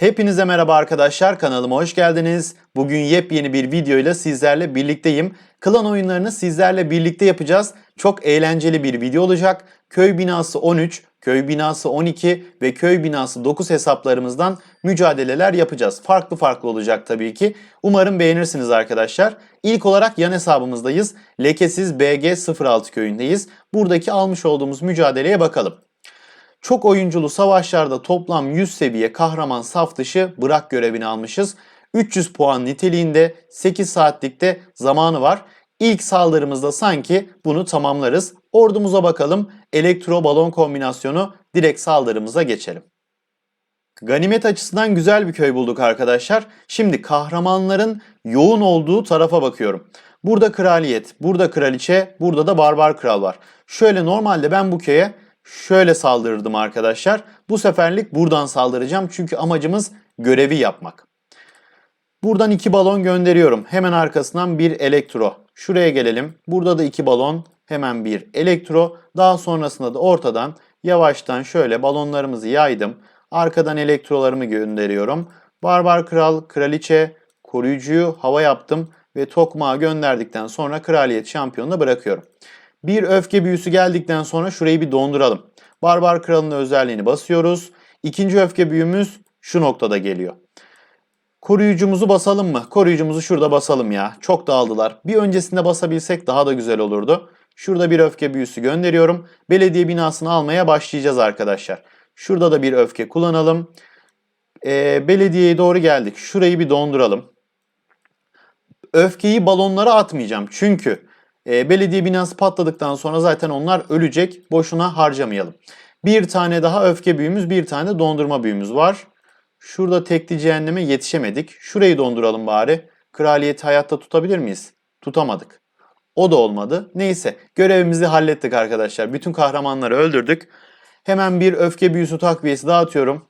Hepinize merhaba arkadaşlar kanalıma hoş geldiniz. Bugün yepyeni bir videoyla sizlerle birlikteyim. Klan oyunlarını sizlerle birlikte yapacağız. Çok eğlenceli bir video olacak. Köy binası 13, köy binası 12 ve köy binası 9 hesaplarımızdan mücadeleler yapacağız. Farklı farklı olacak tabii ki. Umarım beğenirsiniz arkadaşlar. İlk olarak yan hesabımızdayız. Lekesiz BG06 köyündeyiz. Buradaki almış olduğumuz mücadeleye bakalım. Çok oyunculu savaşlarda toplam 100 seviye kahraman saf dışı bırak görevini almışız. 300 puan niteliğinde 8 saatlikte zamanı var. İlk saldırımızda sanki bunu tamamlarız. Ordumuza bakalım. Elektro balon kombinasyonu direkt saldırımıza geçelim. Ganimet açısından güzel bir köy bulduk arkadaşlar. Şimdi kahramanların yoğun olduğu tarafa bakıyorum. Burada kraliyet, burada kraliçe, burada da barbar kral var. Şöyle normalde ben bu köye şöyle saldırırdım arkadaşlar. Bu seferlik buradan saldıracağım çünkü amacımız görevi yapmak. Buradan iki balon gönderiyorum. Hemen arkasından bir elektro. Şuraya gelelim. Burada da iki balon. Hemen bir elektro. Daha sonrasında da ortadan yavaştan şöyle balonlarımızı yaydım. Arkadan elektrolarımı gönderiyorum. Barbar kral, kraliçe, koruyucuyu hava yaptım ve tokmağı gönderdikten sonra kraliyet şampiyonuna bırakıyorum. Bir öfke büyüsü geldikten sonra şurayı bir donduralım. Barbar kralın özelliğini basıyoruz. İkinci öfke büyümüz şu noktada geliyor. Koruyucumuzu basalım mı? Koruyucumuzu şurada basalım ya. Çok dağıldılar. Bir öncesinde basabilsek daha da güzel olurdu. Şurada bir öfke büyüsü gönderiyorum. Belediye binasını almaya başlayacağız arkadaşlar. Şurada da bir öfke kullanalım. Ee, belediyeye doğru geldik. Şurayı bir donduralım. Öfkeyi balonlara atmayacağım. Çünkü e, belediye binası patladıktan sonra zaten onlar ölecek. Boşuna harcamayalım. Bir tane daha öfke büyümüz, bir tane dondurma büyümüz var. Şurada tekli cehenneme yetişemedik. Şurayı donduralım bari. Kraliyeti hayatta tutabilir miyiz? Tutamadık. O da olmadı. Neyse görevimizi hallettik arkadaşlar. Bütün kahramanları öldürdük. Hemen bir öfke büyüsü takviyesi dağıtıyorum.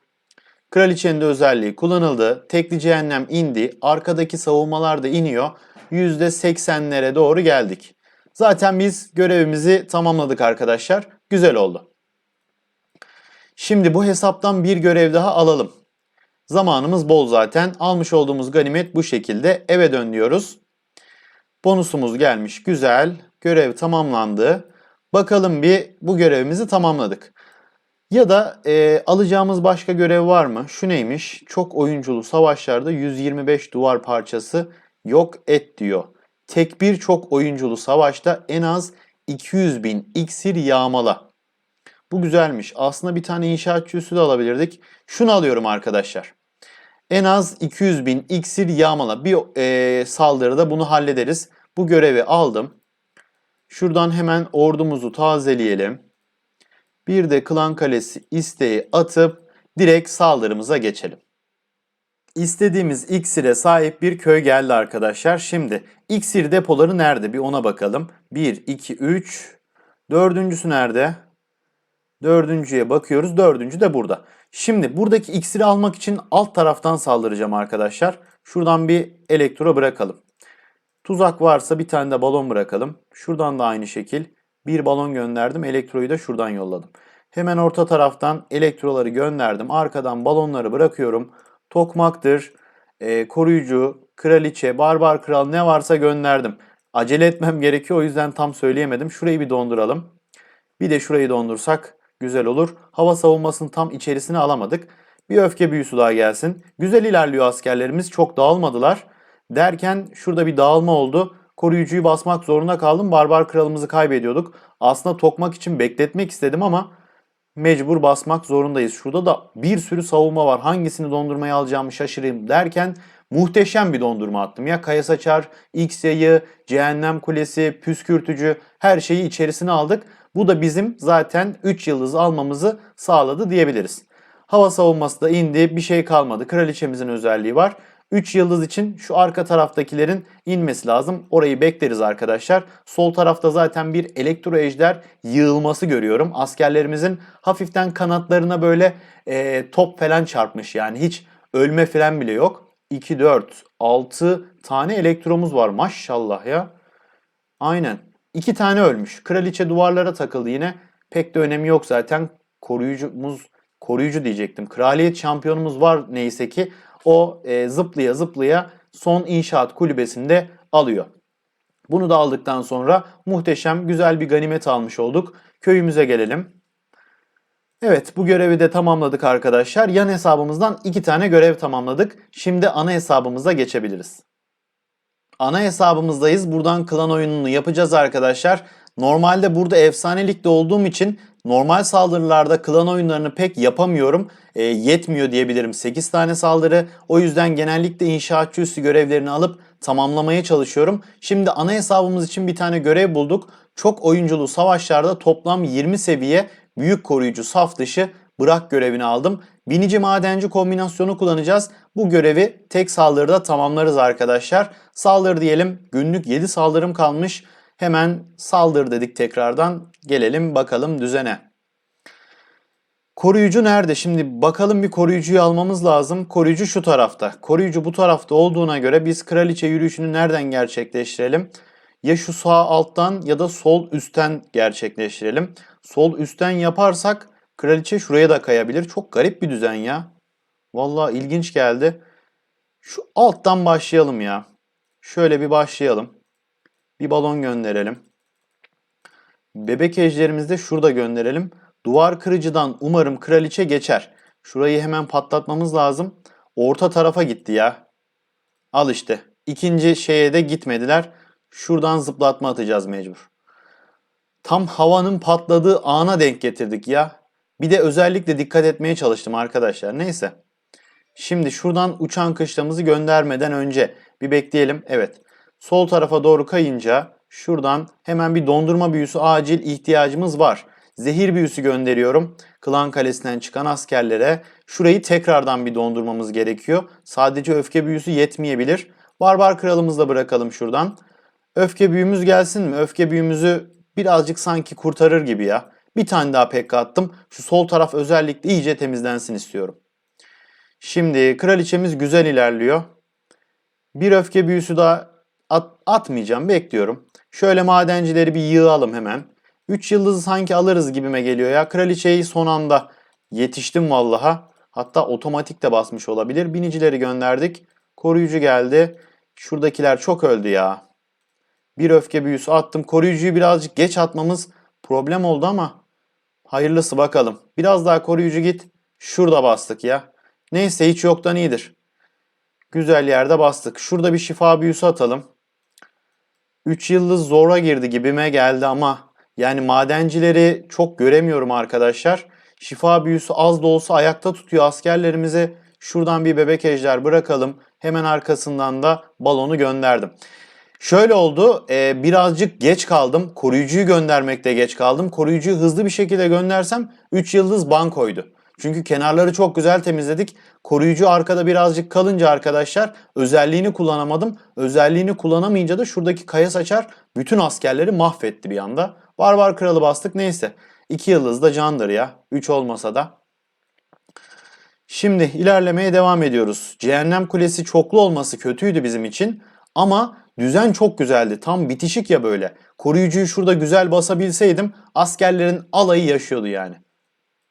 Kraliçenin de özelliği kullanıldı. Tekli cehennem indi. Arkadaki savunmalar da iniyor. %80'lere doğru geldik. Zaten biz görevimizi tamamladık arkadaşlar. Güzel oldu. Şimdi bu hesaptan bir görev daha alalım. Zamanımız bol zaten. Almış olduğumuz ganimet bu şekilde. Eve dön diyoruz. Bonusumuz gelmiş. Güzel. Görev tamamlandı. Bakalım bir bu görevimizi tamamladık. Ya da e, alacağımız başka görev var mı? Şu neymiş? Çok oyunculu savaşlarda 125 duvar parçası yok et diyor. Tek bir çok oyunculu savaşta en az 200 bin iksir yağmala. Bu güzelmiş. Aslında bir tane inşaatçı üssü de alabilirdik. Şunu alıyorum arkadaşlar. En az 200 bin iksir yağmala. Bir e, saldırıda bunu hallederiz. Bu görevi aldım. Şuradan hemen ordumuzu tazeleyelim. Bir de klan kalesi isteği atıp direkt saldırımıza geçelim. İstediğimiz iksire sahip bir köy geldi arkadaşlar. Şimdi iksir depoları nerede bir ona bakalım. 1, 2, 3. Dördüncüsü nerede? Dördüncüye bakıyoruz. Dördüncü de burada. Şimdi buradaki iksiri almak için alt taraftan saldıracağım arkadaşlar. Şuradan bir elektro bırakalım. Tuzak varsa bir tane de balon bırakalım. Şuradan da aynı şekil bir balon gönderdim. Elektroyu da şuradan yolladım. Hemen orta taraftan elektroları gönderdim. Arkadan balonları bırakıyorum. Tokmaktır, e, koruyucu, kraliçe, barbar kral ne varsa gönderdim. Acele etmem gerekiyor o yüzden tam söyleyemedim. Şurayı bir donduralım. Bir de şurayı dondursak güzel olur. Hava savunmasının tam içerisine alamadık. Bir öfke büyüsü daha gelsin. Güzel ilerliyor askerlerimiz. Çok dağılmadılar. Derken şurada bir dağılma oldu. Koruyucuyu basmak zorunda kaldım. Barbar kralımızı kaybediyorduk. Aslında tokmak için bekletmek istedim ama mecbur basmak zorundayız. Şurada da bir sürü savunma var. Hangisini dondurmaya alacağımı şaşırayım derken muhteşem bir dondurma attım. Ya kaya saçar, X yayı, cehennem kulesi, püskürtücü her şeyi içerisine aldık. Bu da bizim zaten 3 yıldız almamızı sağladı diyebiliriz. Hava savunması da indi. Bir şey kalmadı. Kraliçemizin özelliği var. 3 yıldız için şu arka taraftakilerin inmesi lazım. Orayı bekleriz arkadaşlar. Sol tarafta zaten bir elektro ejder yığılması görüyorum. Askerlerimizin hafiften kanatlarına böyle e, top falan çarpmış. Yani hiç ölme falan bile yok. 2, 4, 6 tane elektromuz var maşallah ya. Aynen. 2 tane ölmüş. Kraliçe duvarlara takıldı yine. Pek de önemi yok zaten. Koruyucumuz koruyucu diyecektim. Kraliyet şampiyonumuz var neyse ki o e, zıplaya zıplaya son inşaat kulübesinde alıyor. Bunu da aldıktan sonra muhteşem güzel bir ganimet almış olduk. Köyümüze gelelim. Evet bu görevi de tamamladık arkadaşlar. Yan hesabımızdan iki tane görev tamamladık. Şimdi ana hesabımıza geçebiliriz. Ana hesabımızdayız. Buradan klan oyununu yapacağız arkadaşlar. Normalde burada efsanelikte olduğum için normal saldırılarda klan oyunlarını pek yapamıyorum. E, yetmiyor diyebilirim 8 tane saldırı. O yüzden genellikle inşaatçı üssü görevlerini alıp tamamlamaya çalışıyorum. Şimdi ana hesabımız için bir tane görev bulduk. Çok oyunculu savaşlarda toplam 20 seviye büyük koruyucu saf dışı bırak görevini aldım. Binici madenci kombinasyonu kullanacağız. Bu görevi tek saldırıda tamamlarız arkadaşlar. Saldır diyelim. Günlük 7 saldırım kalmış. Hemen saldır dedik tekrardan. Gelelim bakalım düzene. Koruyucu nerede? Şimdi bakalım bir koruyucuyu almamız lazım. Koruyucu şu tarafta. Koruyucu bu tarafta olduğuna göre biz kraliçe yürüyüşünü nereden gerçekleştirelim? Ya şu sağ alttan ya da sol üstten gerçekleştirelim. Sol üstten yaparsak kraliçe şuraya da kayabilir. Çok garip bir düzen ya. Vallahi ilginç geldi. Şu alttan başlayalım ya. Şöyle bir başlayalım. Bir balon gönderelim. Bebek ejderimizi de şurada gönderelim. Duvar kırıcıdan umarım kraliçe geçer. Şurayı hemen patlatmamız lazım. Orta tarafa gitti ya. Al işte. İkinci şeye de gitmediler. Şuradan zıplatma atacağız mecbur. Tam havanın patladığı ana denk getirdik ya. Bir de özellikle dikkat etmeye çalıştım arkadaşlar. Neyse. Şimdi şuradan uçan kışlamızı göndermeden önce bir bekleyelim. Evet. Sol tarafa doğru kayınca şuradan hemen bir dondurma büyüsü acil ihtiyacımız var. Zehir büyüsü gönderiyorum. Klan Kalesi'nden çıkan askerlere. Şurayı tekrardan bir dondurmamız gerekiyor. Sadece öfke büyüsü yetmeyebilir. Barbar kralımızı da bırakalım şuradan. Öfke büyümüz gelsin mi? Öfke büyümüzü birazcık sanki kurtarır gibi ya. Bir tane daha pekka attım. Şu sol taraf özellikle iyice temizlensin istiyorum. Şimdi kraliçemiz güzel ilerliyor. Bir öfke büyüsü daha at, atmayacağım. Bekliyorum. Şöyle madencileri bir yığalım hemen. 3 yıldızı sanki alırız gibime geliyor ya. Kraliçeyi son anda yetiştim vallaha. Hatta otomatik de basmış olabilir. Binicileri gönderdik. Koruyucu geldi. Şuradakiler çok öldü ya. Bir öfke büyüsü attım. Koruyucuyu birazcık geç atmamız problem oldu ama hayırlısı bakalım. Biraz daha koruyucu git. Şurada bastık ya. Neyse hiç yoktan iyidir. Güzel yerde bastık. Şurada bir şifa büyüsü atalım. 3 yıldız zora girdi gibime geldi ama yani madencileri çok göremiyorum arkadaşlar. Şifa büyüsü az da olsa ayakta tutuyor askerlerimizi. Şuradan bir bebek ejder bırakalım. Hemen arkasından da balonu gönderdim. Şöyle oldu. E, birazcık geç kaldım. Koruyucuyu göndermekte geç kaldım. Koruyucuyu hızlı bir şekilde göndersem 3 yıldız bankoydu. Çünkü kenarları çok güzel temizledik. Koruyucu arkada birazcık kalınca arkadaşlar özelliğini kullanamadım. Özelliğini kullanamayınca da şuradaki kaya saçar bütün askerleri mahvetti bir anda. Barbar kralı bastık neyse. 2 yıldız da candır ya. 3 olmasa da. Şimdi ilerlemeye devam ediyoruz. Cehennem kulesi çoklu olması kötüydü bizim için. Ama düzen çok güzeldi. Tam bitişik ya böyle. Koruyucuyu şurada güzel basabilseydim askerlerin alayı yaşıyordu yani.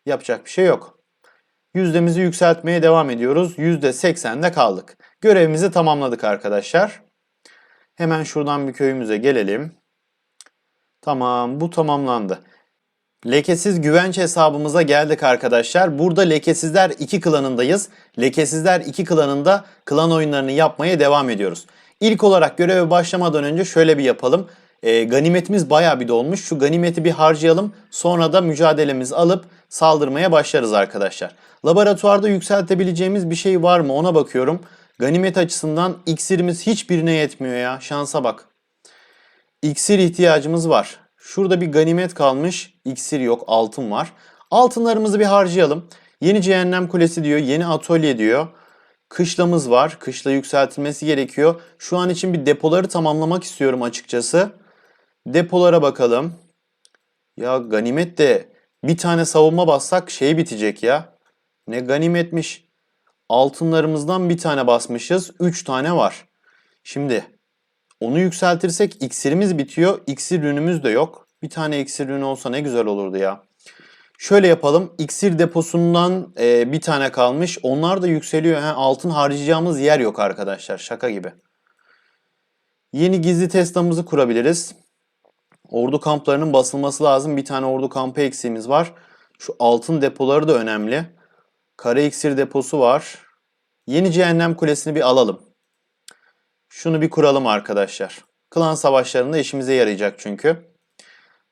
Yapacak bir şey yok. Yüzdemizi yükseltmeye devam ediyoruz. %80'de kaldık. Görevimizi tamamladık arkadaşlar. Hemen şuradan bir köyümüze gelelim. Tamam bu tamamlandı. Lekesiz güvenç hesabımıza geldik arkadaşlar. Burada Lekesizler 2 klanındayız. Lekesizler 2 klanında klan oyunlarını yapmaya devam ediyoruz. İlk olarak göreve başlamadan önce şöyle bir yapalım. E, ganimetimiz bayağı bir dolmuş. Şu ganimeti bir harcayalım. Sonra da mücadelemizi alıp saldırmaya başlarız arkadaşlar. Laboratuvarda yükseltebileceğimiz bir şey var mı ona bakıyorum. Ganimet açısından iksirimiz hiçbirine yetmiyor ya. Şansa bak. İksir ihtiyacımız var. Şurada bir ganimet kalmış. İksir yok, altın var. Altınlarımızı bir harcayalım. Yeni cehennem kulesi diyor, yeni atölye diyor. Kışlamız var. Kışla yükseltilmesi gerekiyor. Şu an için bir depoları tamamlamak istiyorum açıkçası. Depolara bakalım. Ya ganimet de bir tane savunma bassak şey bitecek ya. Ne ganimetmiş. Altınlarımızdan bir tane basmışız. 3 tane var. Şimdi onu yükseltirsek iksirimiz bitiyor. İksir ürünümüz de yok. Bir tane iksir ürünü olsa ne güzel olurdu ya. Şöyle yapalım. İksir deposundan e, bir tane kalmış. Onlar da yükseliyor. Ha, altın harcayacağımız yer yok arkadaşlar. Şaka gibi. Yeni gizli testamızı kurabiliriz. Ordu kamplarının basılması lazım. Bir tane ordu kampı eksiğimiz var. Şu altın depoları da önemli. Kara iksir deposu var. Yeni cehennem kulesini bir alalım. Şunu bir kuralım arkadaşlar. Klan savaşlarında işimize yarayacak çünkü.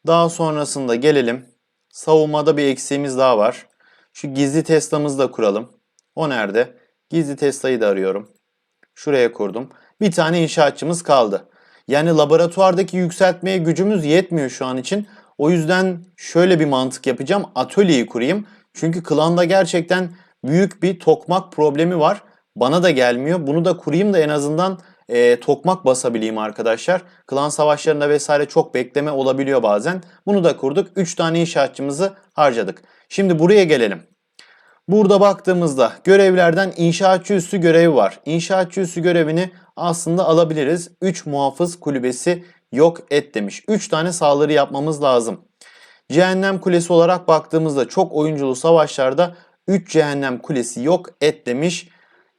Daha sonrasında gelelim. Savunmada bir eksiğimiz daha var. Şu gizli testamızı da kuralım. O nerede? Gizli testayı da arıyorum. Şuraya kurdum. Bir tane inşaatçımız kaldı. Yani laboratuvardaki yükseltmeye gücümüz yetmiyor şu an için. O yüzden şöyle bir mantık yapacağım. Atölyeyi kurayım. Çünkü klanda gerçekten büyük bir tokmak problemi var. Bana da gelmiyor. Bunu da kurayım da en azından e, tokmak basabileyim arkadaşlar. Klan savaşlarında vesaire çok bekleme olabiliyor bazen. Bunu da kurduk. 3 tane inşaatçımızı harcadık. Şimdi buraya gelelim. Burada baktığımızda görevlerden inşaatçı üssü görevi var. İnşaatçı üssü görevini aslında alabiliriz. 3 muhafız kulübesi yok et demiş. 3 tane saldırı yapmamız lazım. Cehennem kulesi olarak baktığımızda çok oyunculu savaşlarda 3 cehennem kulesi yok et demiş.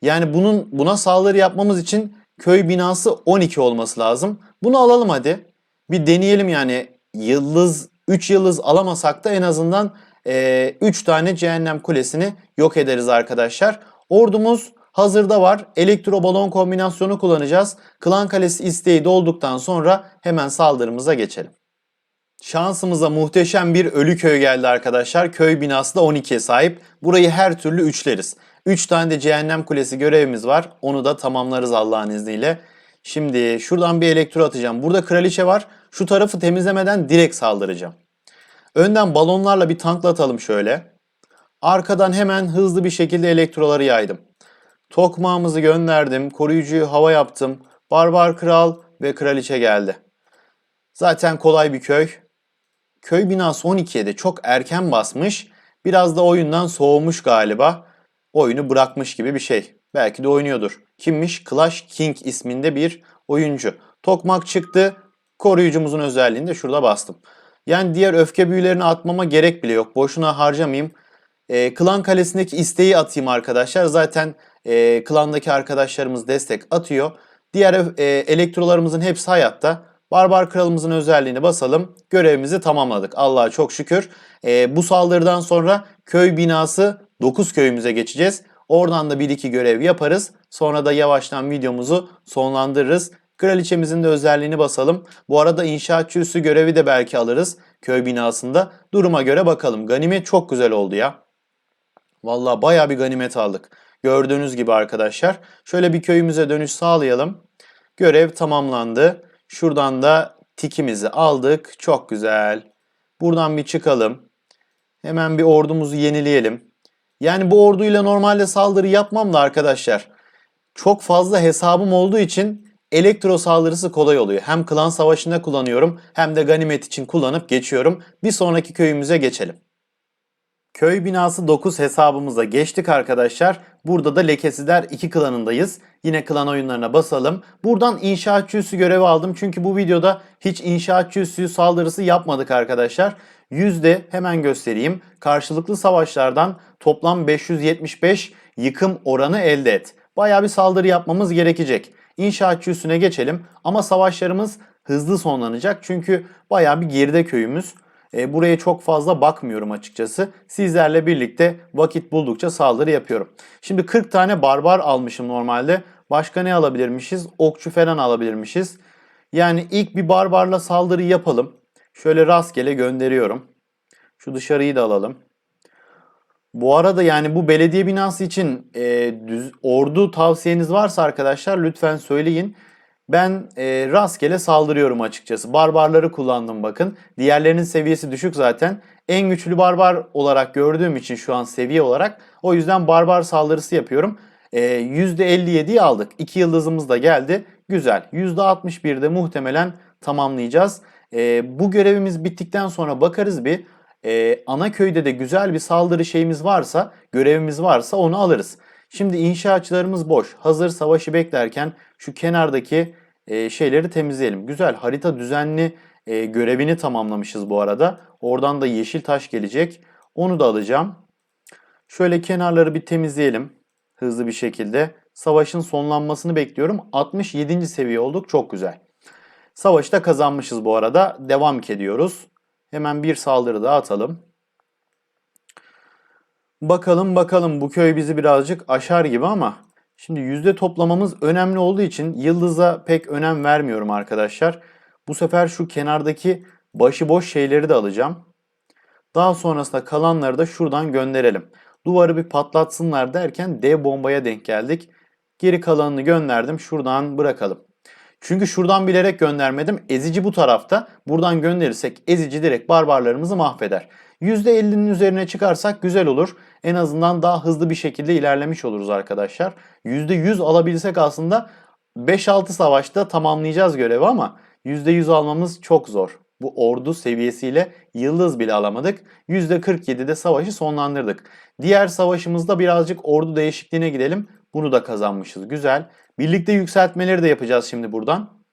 Yani bunun buna saldırı yapmamız için köy binası 12 olması lazım. Bunu alalım hadi. Bir deneyelim yani yıldız 3 yıldız alamasak da en azından 3 tane cehennem kulesini yok ederiz arkadaşlar. Ordumuz hazırda var. Elektrobalon kombinasyonu kullanacağız. Klan kalesi isteği dolduktan sonra hemen saldırımıza geçelim. Şansımıza muhteşem bir ölü köy geldi arkadaşlar. Köy binası da 12'ye sahip. Burayı her türlü üçleriz. 3 tane de cehennem kulesi görevimiz var. Onu da tamamlarız Allah'ın izniyle. Şimdi şuradan bir elektro atacağım. Burada kraliçe var. Şu tarafı temizlemeden direkt saldıracağım. Önden balonlarla bir tanklatalım şöyle. Arkadan hemen hızlı bir şekilde elektroları yaydım. Tokmağımızı gönderdim. Koruyucuyu hava yaptım. Barbar kral ve kraliçe geldi. Zaten kolay bir köy. Köy binası 12'ye de çok erken basmış. Biraz da oyundan soğumuş galiba. Oyunu bırakmış gibi bir şey. Belki de oynuyordur. Kimmiş? Clash King isminde bir oyuncu. Tokmak çıktı. Koruyucumuzun özelliğini de şurada bastım. Yani diğer öfke büyülerini atmama gerek bile yok. Boşuna harcamayayım. E, klan kalesindeki isteği atayım arkadaşlar. Zaten e, klandaki arkadaşlarımız destek atıyor. Diğer e, elektrolarımızın hepsi hayatta. Barbar kralımızın özelliğini basalım. Görevimizi tamamladık. Allah'a çok şükür. E, bu saldırıdan sonra köy binası 9 köyümüze geçeceğiz. Oradan da 1-2 görev yaparız. Sonra da yavaştan videomuzu sonlandırırız. Kraliçemizin de özelliğini basalım. Bu arada inşaatçı görevi de belki alırız köy binasında. Duruma göre bakalım. Ganimet çok güzel oldu ya. Vallahi baya bir ganimet aldık. Gördüğünüz gibi arkadaşlar. Şöyle bir köyümüze dönüş sağlayalım. Görev tamamlandı. Şuradan da tikimizi aldık. Çok güzel. Buradan bir çıkalım. Hemen bir ordumuzu yenileyelim. Yani bu orduyla normalde saldırı yapmam da arkadaşlar. Çok fazla hesabım olduğu için elektro saldırısı kolay oluyor. Hem klan savaşında kullanıyorum hem de ganimet için kullanıp geçiyorum. Bir sonraki köyümüze geçelim. Köy binası 9 hesabımıza geçtik arkadaşlar. Burada da lekesizler 2 klanındayız. Yine klan oyunlarına basalım. Buradan inşaatçı üssü görevi aldım. Çünkü bu videoda hiç inşaatçı üssü saldırısı yapmadık arkadaşlar. Yüzde hemen göstereyim. Karşılıklı savaşlardan toplam 575 yıkım oranı elde et. Baya bir saldırı yapmamız gerekecek. İnşaatçı geçelim ama savaşlarımız hızlı sonlanacak. Çünkü baya bir geride köyümüz. E, buraya çok fazla bakmıyorum açıkçası. Sizlerle birlikte vakit buldukça saldırı yapıyorum. Şimdi 40 tane barbar almışım normalde. Başka ne alabilirmişiz? Okçu falan alabilirmişiz. Yani ilk bir barbarla saldırı yapalım. Şöyle rastgele gönderiyorum. Şu dışarıyı da alalım. Bu arada yani bu belediye binası için e, düz, ordu tavsiyeniz varsa arkadaşlar lütfen söyleyin. Ben e, rastgele saldırıyorum açıkçası. Barbarları kullandım bakın. Diğerlerinin seviyesi düşük zaten. En güçlü barbar olarak gördüğüm için şu an seviye olarak. O yüzden barbar saldırısı yapıyorum. E, %57'yi aldık. 2 yıldızımız da geldi. Güzel. %61'de muhtemelen tamamlayacağız. E, bu görevimiz bittikten sonra bakarız bir. E, ana köyde de güzel bir saldırı şeyimiz varsa, görevimiz varsa onu alırız. Şimdi inşaatçılarımız boş. Hazır savaşı beklerken şu kenardaki e, şeyleri temizleyelim. Güzel harita düzenli e, görevini tamamlamışız bu arada. Oradan da yeşil taş gelecek. Onu da alacağım. Şöyle kenarları bir temizleyelim hızlı bir şekilde. Savaşın sonlanmasını bekliyorum. 67. seviye olduk. Çok güzel. Savaşı da kazanmışız bu arada. Devam ediyoruz. Hemen bir saldırı daha atalım. Bakalım bakalım bu köy bizi birazcık aşar gibi ama şimdi yüzde toplamamız önemli olduğu için yıldıza pek önem vermiyorum arkadaşlar. Bu sefer şu kenardaki başıboş şeyleri de alacağım. Daha sonrasında kalanları da şuradan gönderelim. Duvarı bir patlatsınlar derken dev bombaya denk geldik. Geri kalanını gönderdim. Şuradan bırakalım. Çünkü şuradan bilerek göndermedim. Ezici bu tarafta. Buradan gönderirsek ezici direkt barbarlarımızı mahveder. %50'nin üzerine çıkarsak güzel olur. En azından daha hızlı bir şekilde ilerlemiş oluruz arkadaşlar. %100 alabilsek aslında 5-6 savaşta tamamlayacağız görevi ama %100 almamız çok zor. Bu ordu seviyesiyle yıldız bile alamadık. %47'de savaşı sonlandırdık. Diğer savaşımızda birazcık ordu değişikliğine gidelim. Bunu da kazanmışız. Güzel. Birlikte yükseltmeleri de yapacağız şimdi buradan.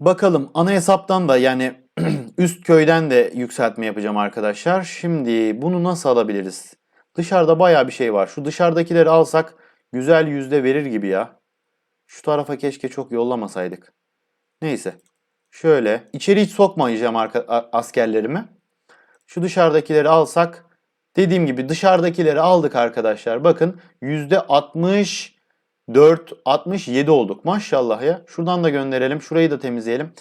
Bakalım ana hesaptan da yani üst köyden de yükseltme yapacağım arkadaşlar. Şimdi bunu nasıl alabiliriz? Dışarıda baya bir şey var. Şu dışarıdakileri alsak güzel yüzde verir gibi ya. Şu tarafa keşke çok yollamasaydık. Neyse. Şöyle içeri hiç sokmayacağım askerlerimi. Şu dışarıdakileri alsak dediğim gibi dışarıdakileri aldık arkadaşlar. Bakın yüzde 64 67 olduk. Maşallah ya. Şuradan da gönderelim. Şurayı da temizleyelim.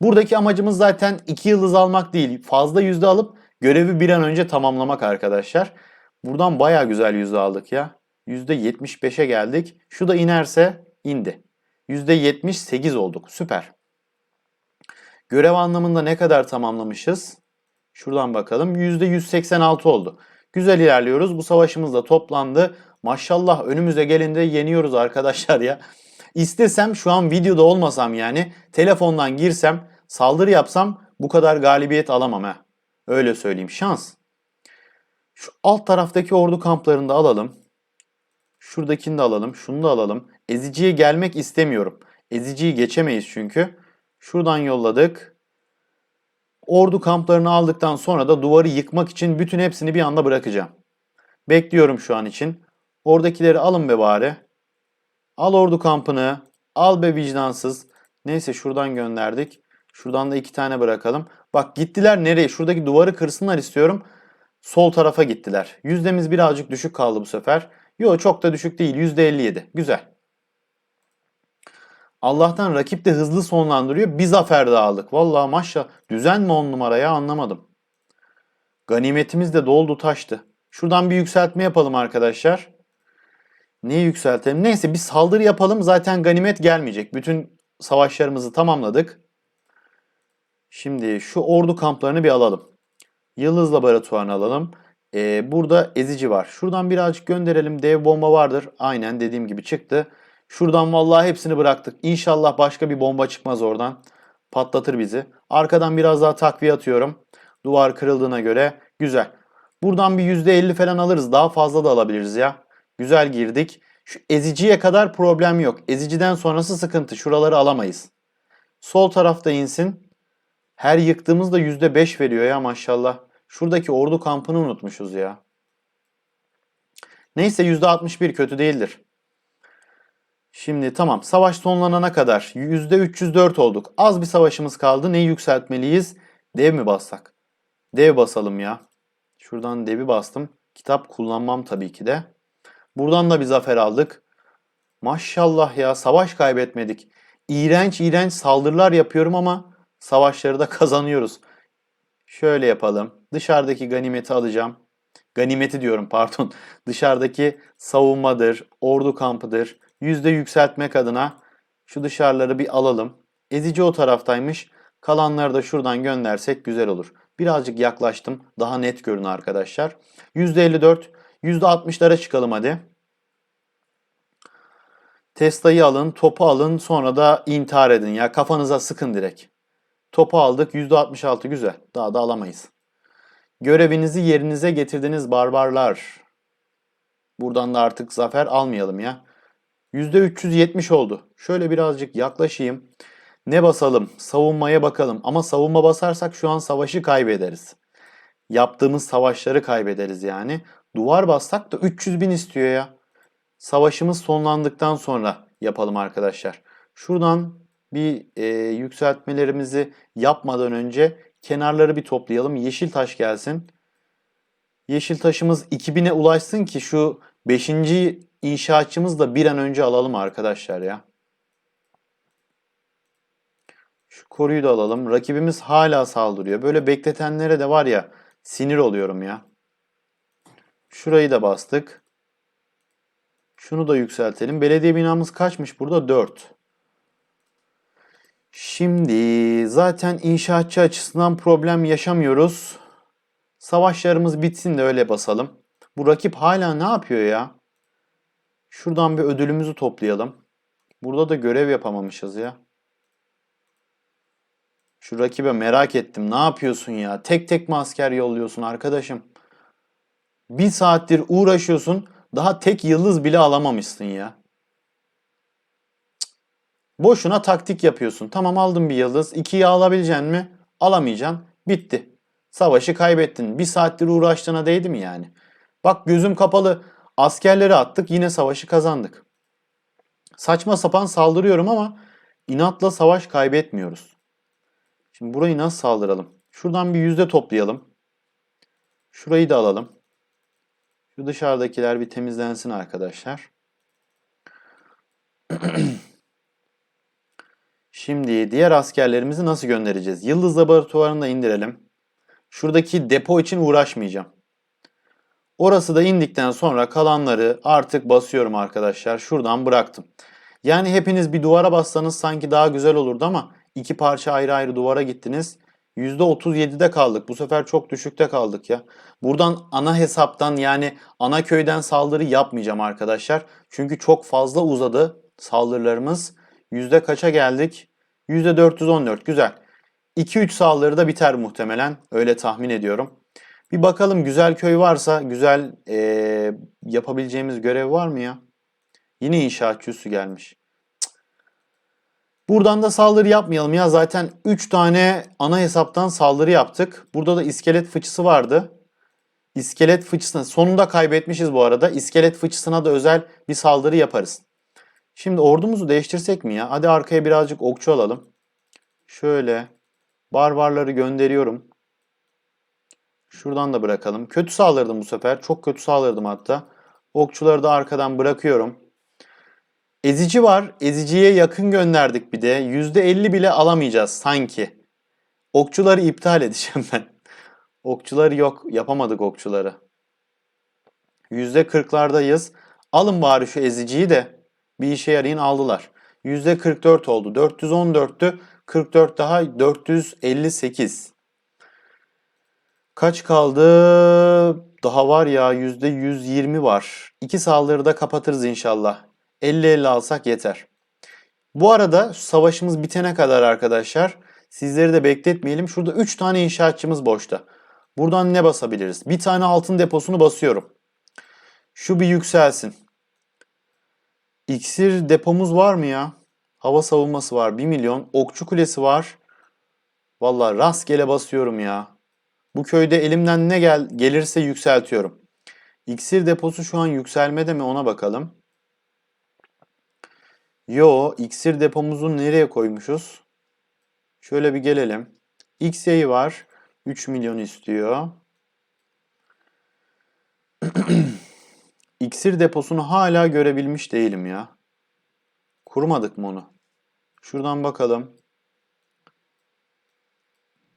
Buradaki amacımız zaten 2 yıldız almak değil. Fazla yüzde alıp görevi bir an önce tamamlamak arkadaşlar. Buradan baya güzel yüzde aldık ya. Yüzde 75'e geldik. Şu da inerse indi. Yüzde 78 olduk. Süper. Görev anlamında ne kadar tamamlamışız? Şuradan bakalım. %186 oldu. Güzel ilerliyoruz. Bu savaşımız da toplandı. Maşallah önümüze gelinde yeniyoruz arkadaşlar ya. İstesem şu an videoda olmasam yani telefondan girsem saldırı yapsam bu kadar galibiyet alamam ha. Öyle söyleyeyim şans. Şu alt taraftaki ordu kamplarını da alalım. Şuradakini de alalım. Şunu da alalım. Ezici'ye gelmek istemiyorum. Ezici'yi geçemeyiz çünkü. Şuradan yolladık. Ordu kamplarını aldıktan sonra da duvarı yıkmak için bütün hepsini bir anda bırakacağım. Bekliyorum şu an için. Oradakileri alın be bari. Al ordu kampını. Al be vicdansız. Neyse şuradan gönderdik. Şuradan da iki tane bırakalım. Bak gittiler nereye? Şuradaki duvarı kırsınlar istiyorum. Sol tarafa gittiler. Yüzdemiz birazcık düşük kaldı bu sefer. Yo çok da düşük değil. %57. Güzel. Allah'tan rakip de hızlı sonlandırıyor. Bir zafer daha aldık. Vallahi maşallah. Düzen mi on numaraya anlamadım. Ganimetimiz de doldu taştı. Şuradan bir yükseltme yapalım arkadaşlar. Neyi yükseltelim? Neyse bir saldırı yapalım. Zaten ganimet gelmeyecek. Bütün savaşlarımızı tamamladık. Şimdi şu ordu kamplarını bir alalım. Yıldız laboratuvarını alalım. Ee, burada ezici var. Şuradan birazcık gönderelim. Dev bomba vardır. Aynen dediğim gibi çıktı. Şuradan vallahi hepsini bıraktık. İnşallah başka bir bomba çıkmaz oradan. Patlatır bizi. Arkadan biraz daha takviye atıyorum. Duvar kırıldığına göre. Güzel. Buradan bir %50 falan alırız. Daha fazla da alabiliriz ya. Güzel girdik. Şu eziciye kadar problem yok. Eziciden sonrası sıkıntı. Şuraları alamayız. Sol tarafta insin. Her yıktığımızda %5 veriyor ya maşallah. Şuradaki ordu kampını unutmuşuz ya. Neyse %61 kötü değildir. Şimdi tamam savaş sonlanana kadar %304 olduk. Az bir savaşımız kaldı. Neyi yükseltmeliyiz? Dev mi bassak? Dev basalım ya. Şuradan devi bastım. Kitap kullanmam tabii ki de. Buradan da bir zafer aldık. Maşallah ya savaş kaybetmedik. İğrenç iğrenç saldırılar yapıyorum ama savaşları da kazanıyoruz. Şöyle yapalım. Dışarıdaki ganimeti alacağım. Ganimeti diyorum pardon. Dışarıdaki savunmadır, ordu kampıdır. Yüzde yükseltmek adına şu dışarıları bir alalım. Ezici o taraftaymış. Kalanları da şuradan göndersek güzel olur. Birazcık yaklaştım. Daha net görün arkadaşlar. %54, %60'lara çıkalım hadi. Tesla'yı alın, topu alın, sonra da intihar edin ya. Kafanıza sıkın direkt. Topu aldık, %66 güzel. Daha da alamayız. Görevinizi yerinize getirdiniz barbarlar. Buradan da artık zafer almayalım ya. %370 oldu. Şöyle birazcık yaklaşayım. Ne basalım? Savunmaya bakalım. Ama savunma basarsak şu an savaşı kaybederiz. yaptığımız savaşları kaybederiz yani. Duvar bassak da 300 bin istiyor ya. Savaşımız sonlandıktan sonra yapalım arkadaşlar. Şuradan bir e, yükseltmelerimizi yapmadan önce kenarları bir toplayalım. Yeşil taş gelsin. Yeşil taşımız 2000'e ulaşsın ki şu 5. inşaatçımız da bir an önce alalım arkadaşlar ya. Şu koruyu da alalım. Rakibimiz hala saldırıyor. Böyle bekletenlere de var ya sinir oluyorum ya. Şurayı da bastık. Şunu da yükseltelim. Belediye binamız kaçmış burada? 4. Şimdi zaten inşaatçı açısından problem yaşamıyoruz. Savaşlarımız bitsin de öyle basalım. Bu rakip hala ne yapıyor ya? Şuradan bir ödülümüzü toplayalım. Burada da görev yapamamışız ya. Şu rakibe merak ettim. Ne yapıyorsun ya? Tek tek mi asker yolluyorsun arkadaşım? Bir saattir uğraşıyorsun. Daha tek yıldız bile alamamışsın ya. Boşuna taktik yapıyorsun. Tamam aldın bir yıldız. İkiyi alabileceksin mi? Alamayacaksın. Bitti. Savaşı kaybettin. Bir saattir uğraştığına değdi mi yani? Bak gözüm kapalı. Askerleri attık. Yine savaşı kazandık. Saçma sapan saldırıyorum ama inatla savaş kaybetmiyoruz. Şimdi burayı nasıl saldıralım? Şuradan bir yüzde toplayalım. Şurayı da alalım. Şu dışarıdakiler bir temizlensin arkadaşlar. Şimdi diğer askerlerimizi nasıl göndereceğiz? Yıldız laboratuvarını indirelim. Şuradaki depo için uğraşmayacağım. Orası da indikten sonra kalanları artık basıyorum arkadaşlar. Şuradan bıraktım. Yani hepiniz bir duvara bassanız sanki daha güzel olurdu ama iki parça ayrı ayrı duvara gittiniz. %37'de kaldık. Bu sefer çok düşükte kaldık ya. Buradan ana hesaptan yani ana köyden saldırı yapmayacağım arkadaşlar. Çünkü çok fazla uzadı saldırılarımız. Yüzde kaça geldik? %414 güzel. 2-3 saldırı da biter muhtemelen. Öyle tahmin ediyorum. Bir bakalım güzel köy varsa güzel ee, yapabileceğimiz görev var mı ya? Yine inşaatçı üssü gelmiş. Buradan da saldırı yapmayalım ya. Zaten 3 tane ana hesaptan saldırı yaptık. Burada da iskelet fıçısı vardı. İskelet fıçısını sonunda kaybetmişiz bu arada. İskelet fıçısına da özel bir saldırı yaparız. Şimdi ordumuzu değiştirsek mi ya? Hadi arkaya birazcık okçu alalım. Şöyle barbarları gönderiyorum. Şuradan da bırakalım. Kötü saldırdım bu sefer. Çok kötü saldırdım hatta. Okçuları da arkadan bırakıyorum. Ezici var. Eziciye yakın gönderdik bir de. %50 bile alamayacağız sanki. Okçuları iptal edeceğim ben. Okçuları yok. Yapamadık okçuları. %40'lardayız. Alın bari şu eziciyi de bir işe yarayın aldılar. %44 oldu. 414'tü. 44 daha 458. Kaç kaldı? Daha var ya %120 var. İki saldırıda kapatırız inşallah. 50-50 alsak yeter. Bu arada savaşımız bitene kadar arkadaşlar sizleri de bekletmeyelim. Şurada 3 tane inşaatçımız boşta. Buradan ne basabiliriz? Bir tane altın deposunu basıyorum. Şu bir yükselsin. İksir depomuz var mı ya? Hava savunması var 1 milyon. Okçu kulesi var. Valla rastgele basıyorum ya. Bu köyde elimden ne gel gelirse yükseltiyorum. İksir deposu şu an yükselmede mi ona bakalım. Yo, iksir depomuzu nereye koymuşuz? Şöyle bir gelelim. X yayı var. 3 milyon istiyor. İksir deposunu hala görebilmiş değilim ya. Kurmadık mı onu? Şuradan bakalım.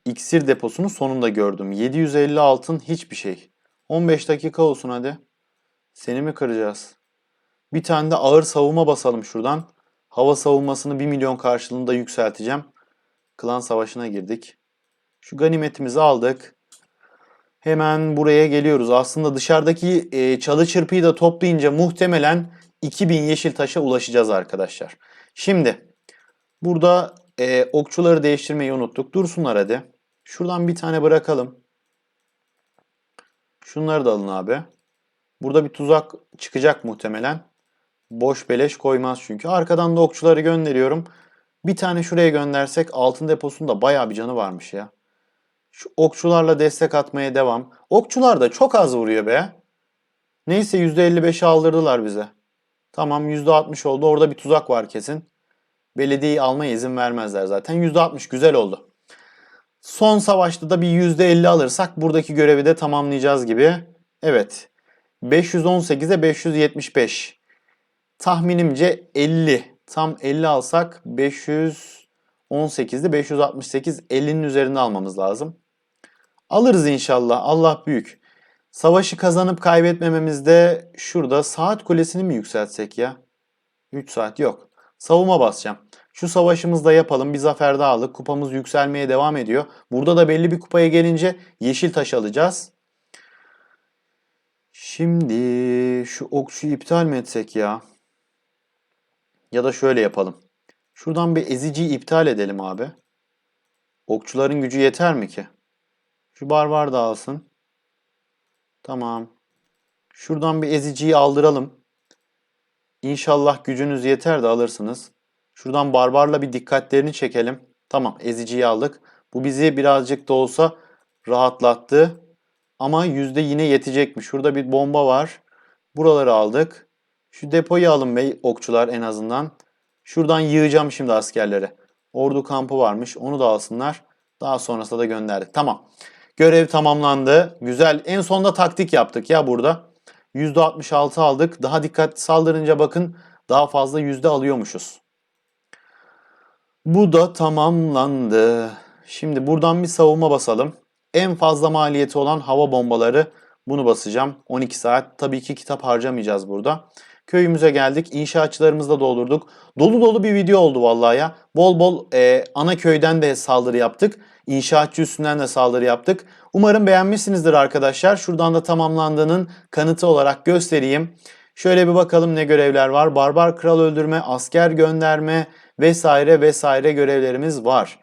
İksir deposunu sonunda gördüm. 750 altın hiçbir şey. 15 dakika olsun hadi. Seni mi kıracağız? Bir tane de ağır savunma basalım şuradan. Hava savunmasını 1 milyon karşılığında yükselteceğim. Klan savaşına girdik. Şu ganimetimizi aldık. Hemen buraya geliyoruz. Aslında dışarıdaki e, çalı çırpıyı da toplayınca muhtemelen 2000 yeşil taşa ulaşacağız arkadaşlar. Şimdi burada e, okçuları değiştirmeyi unuttuk. Dursunlar hadi. Şuradan bir tane bırakalım. Şunları da alın abi. Burada bir tuzak çıkacak muhtemelen. Boş beleş koymaz çünkü. Arkadan da okçuları gönderiyorum. Bir tane şuraya göndersek altın deposunda bayağı bir canı varmış ya. Şu okçularla destek atmaya devam. Okçular da çok az vuruyor be. Neyse %55'i aldırdılar bize. Tamam %60 oldu. Orada bir tuzak var kesin. Belediyeyi almaya izin vermezler zaten. %60 güzel oldu. Son savaşta da bir %50 alırsak buradaki görevi de tamamlayacağız gibi. Evet. 518'e 575. Tahminimce 50. Tam 50 alsak 518'de 568 50'nin üzerinde almamız lazım. Alırız inşallah. Allah büyük. Savaşı kazanıp kaybetmememizde şurada saat kulesini mi yükseltsek ya? 3 saat yok. Savunma basacağım. Şu savaşımızda yapalım. Bir zafer daha aldık. Kupamız yükselmeye devam ediyor. Burada da belli bir kupaya gelince yeşil taş alacağız. Şimdi şu okçuyu iptal mi etsek ya? Ya da şöyle yapalım. Şuradan bir eziciyi iptal edelim abi. Okçuların gücü yeter mi ki? Şu barbar da alsın. Tamam. Şuradan bir eziciyi aldıralım. İnşallah gücünüz yeter de alırsınız. Şuradan barbarla bir dikkatlerini çekelim. Tamam eziciyi aldık. Bu bizi birazcık da olsa rahatlattı. Ama yüzde yine yetecekmiş. Şurada bir bomba var. Buraları aldık. Şu depoyu alın bey okçular en azından. Şuradan yığacağım şimdi askerleri. Ordu kampı varmış. Onu da alsınlar. Daha sonrasında da gönderdik. Tamam. Görev tamamlandı. Güzel. En sonunda taktik yaptık ya burada. %66 aldık. Daha dikkatli saldırınca bakın daha fazla yüzde alıyormuşuz. Bu da tamamlandı. Şimdi buradan bir savunma basalım. En fazla maliyeti olan hava bombaları bunu basacağım. 12 saat. Tabii ki kitap harcamayacağız burada. Köyümüze geldik. İnşaatçılarımızı da doldurduk. Dolu dolu bir video oldu vallahi ya. Bol bol e, ana köyden de saldırı yaptık. İnşaatçı üstünden de saldırı yaptık. Umarım beğenmişsinizdir arkadaşlar. Şuradan da tamamlandığının kanıtı olarak göstereyim. Şöyle bir bakalım ne görevler var. Barbar kral öldürme, asker gönderme vesaire vesaire görevlerimiz var.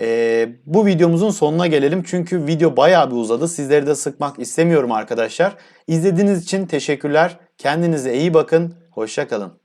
Ee, bu videomuzun sonuna gelelim. Çünkü video bayağı bir uzadı. Sizleri de sıkmak istemiyorum arkadaşlar. İzlediğiniz için teşekkürler. Kendinize iyi bakın. Hoşçakalın.